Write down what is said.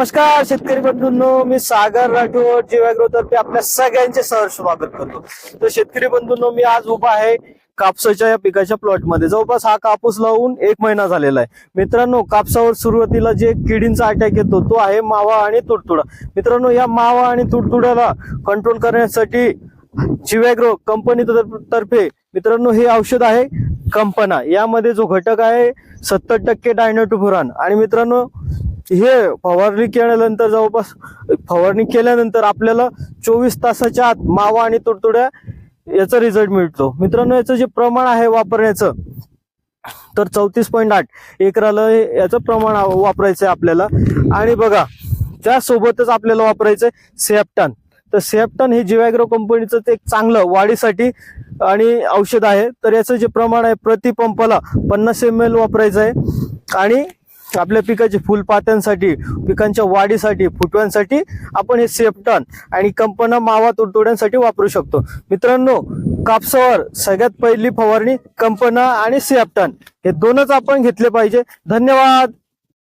नमस्कार शेतकरी बंधूंनो. मी सागर राठोड जीवाग्रो तर्फे आपल्या सगळ्यांचे सहर्ष स्वागत करतो. तर शेतकरी बंधूंनो मी आज उभा आहे कापसाच्या या पिकाच्या प्लॉटमध्ये जवळपास हा कापूस लावून एक महिना झालेला आहे. मित्रांनो कापसावर सुरुवातीला जे किडींचा अटॅक येतो तो आहे मावा आणि तुडतुडा. मित्रांनो या मावा आणि तुडतुड्याला कंट्रोल करण्यासाठी जिवॅग्रो कंपनी तर्फे मित्रांनो हे औषध आहे कंपना. यामध्ये जो घटक आहे सत्तर टक्के डायनोटोफुरान आणि मित्रांनो हे फवारणी केल्यानंतर जवळपास फवारणी केल्यानंतर आपल्याला चोवीस तासाच्या आत मावा आणि तुडतुड्या याचा रिझल्ट मिळतो. मित्रांनो याचं जे प्रमाण आहे वापरण्याचं तर चौतीस पॉईंट आठ एकराला हे- याचं प्रमाण वापरायचं आहे आपल्याला. आणि बघा त्यासोबतच आपल्याला वापरायचं आहे सेप्टन तर सेप्टन हे जिवॅग्रो कंपनीचं ते एक चांगलं वाढीसाठी आणि औषध आहे. तर याचं जे प्रमाण आहे प्रति पंपाला पन्नास एम एल वापरायचं आहे आणि आपल्या पिकाची फुलपात्यांसाठी पिकांच्या वाढीसाठी फुटव्यांसाठी आपण हे सेप्टन आणि कंपना मावा तुडतुड्यांसाठी वापरू शकतो. मित्रांनो कापसावर सगळ्यात पहिली फवारणी कंपना आणि सेप्टन हे दोनच आपण घेतले पाहिजे. धन्यवाद!